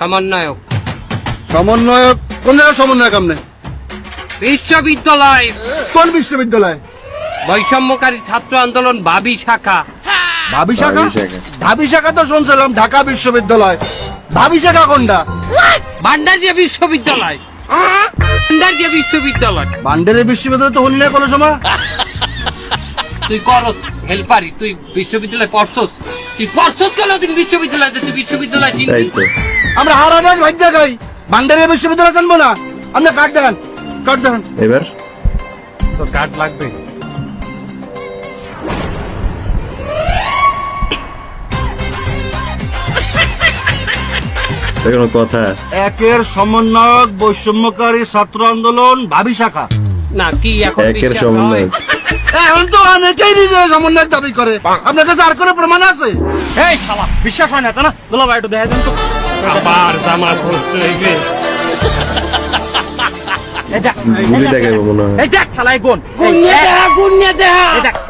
সমন্বয়ক। সমন্বয়ক? কোন জায়গায় সমন্বয়ক আপনি? বিশ্ববিদ্যালয়। কোন বিশ্ববিদ্যালয়? বৈষম্যকারী ছাত্র আন্দোলন বাবি শাখা। ভাবি শাখা? ভাবি শাখা। ভাবি শাখা তো শুনছিলাম ঢাকা বিশ্ববিদ্যালয়। ভাবি শাখা কোনটা? ভান্ডারিয়া বিশ্ববিদ্যালয়। ভান্ডারিয়া বিশ্ববিদ্যালয়। বান্ডেলের বিশ্ববিদ্যালয় তো হলি না কোনো সময়। তুই করস। হেল্পারি তুই বিশ্ববিদ্যালয় পড়ছস? তুই পড়ছস কেন তুই বিশ্ববিদ্যালয়? তুই বিশ্ববিদ্যালয় তাই চিনবি আমরা ভাজ্যা খাই বিশ্ববিদ্যালয় জানব না? আপনি দেখান কাট দেখান। এবার? কার্ড লাগবে। কথা। একের সমন্বয়ক বৈষম্যকারী ছাত্র আন্দোলন ভাবি শাখা। না কি এখন একের বিশ্বাস সমন্বয় হয়? এখন তো অনেকেই নিজের সমন্বয়ক দাবি করে। আপনার কাছে আর কোনো প্রমাণ আছে? এই শালা বিশ্বাস হয় না তো না? দুলা ভাই একটু দেখা দেন তো। আবার জামা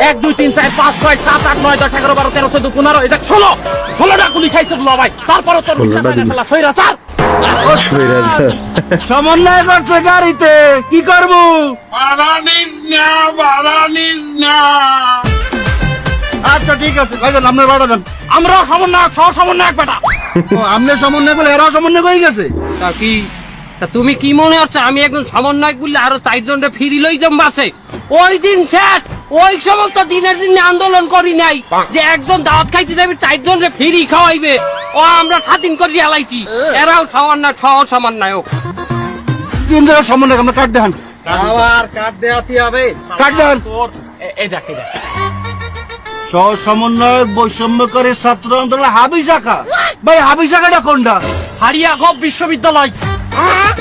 এক- দুই তিন চার পাঁচ ছয় সাত আট নয় দশ এগারো বারো তেরো চোদ্দ পনেরো এই দেখ ষোলো। ষোলোটা গুলি খাইছে দুলা ভাই। তারপরে তোর বিশ্বাস হয় না ষোলোটা শালা সৈরা স্যার। সমন্বয় করছে গাড়িতে। কি করব? আচ্ছা ঠিক আছে ভাইজান আপনার ভাড়া দেন। আমরাও সমন্বয়ক সহ সমন্বয়ক বেটা। ও আপনি সমন্বয় বলে এরাও সমন্বয় হয়ে গেছে? তা কি তা তুমি কি মনে হচ্ছে আমি একজন সমন্বয় করলে আরও চারজনটা ফিরি লই যাম বাসে? ওই দিন শেষ ওই সমস্ত দিনের দিন আন্দোলন করি নাই যে একজন দাওয়াত খাইতে যাবে চারজনরে ফিরি খাওয়াইবে। ও আমরা স্বাধীন করি এলাইছি। এরাও সমন্বয় সহ সমন্বয়ক। তিন জায়গায় সমন্বয় আমরা কাট দেখান। আবার কাট দেওয়াতে হবে। কাট দেখান তোর এই দেখ সহ সমন্বয়ক বৈষম্যকারী ছাত্র আন্দোলন হাবি শাখা ভাই হাবি শাখাটা কোনটা হারিয়া গপ বিশ্ববিদ্যালয়।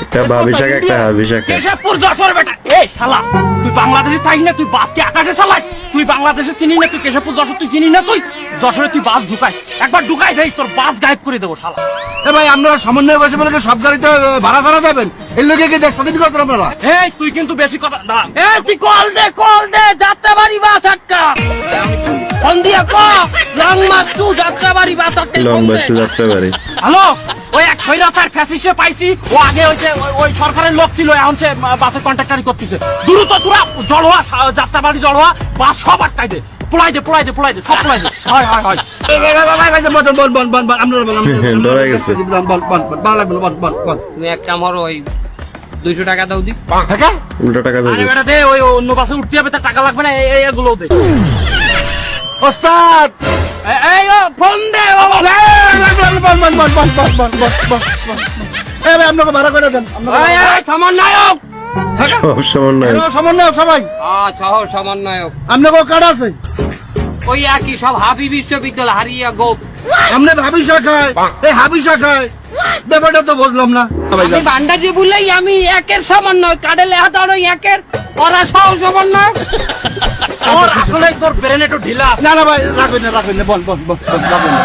একটা ভাবি শাখা একটা হাবি শাখা কেশবপুর যশোর বেটা এই শালা তুই বাংলাদেশে থাকি না তুই বাসকে আকাশে চালাস। তুই বাংলাদেশে চিনি না তুই কেশবপুর যশোর তুই চিনি না তুই। যশোরে তুই বাস ঢুকাইস একবার ঢুকাই দেখিস তোর বাস গায়েব করে দেবো শালা। এ ভাই আমরা সমন্বয় বসে বলে সব গাড়িতে ভাড়া ছাড়া যাবেন? এর লোকে কি দেশ স্বাধীন করতেন আপনারা? এই তুই কিন্তু বেশি কথা দাঁড়া। এ তুই কল দে কল দে যাত্রা বাড়ি বাস আটকা ফোন ক লং মাস টু যাত্রা বাড়ি বাস আটকা ফোন লম্বা দে যাত্রা পারে হ্যালো ওই এক ছয়রাস্তার ফ্যাসিস্টে পাইছি ও আগে ওই যে ওই- ওই সরকারের লোক ছিল এখন সে বাসের কন্ট্রাক্টারি করতেছে। দ্রুত তোরা জলওয়া যাত্রা বাড়ি জলওয়া বাস সব আটকাই দে। পোলাই দে পোলাই দে পোলাই দে সব পোলাই দে। হয় হয় হয়। তুমি একটা আমার ওই দুইশো টাকা দাও দি। উল্টা টাকা সমন্বয়ক! আপনাকে কার্ড আছে? ওই একই সব হাবি বিশ্ববিদ্যালয় হারিয়া গোপ। সামনে হাবি শাখায়। এই হাবি শাখায়। ব্যাপারটা তো বুঝলাম না। ভাই আমি বান্ডাজি বললেই আমি একের সমন্বয় কাডেলে হাতানো একের ওরা সহ সমন্বয় তোর আসলে তোর ব্রেন একটু ঢিলা আছে। না না ভাই রাখবেন না রাখবেন না বল বল বল বল, রাখবেন না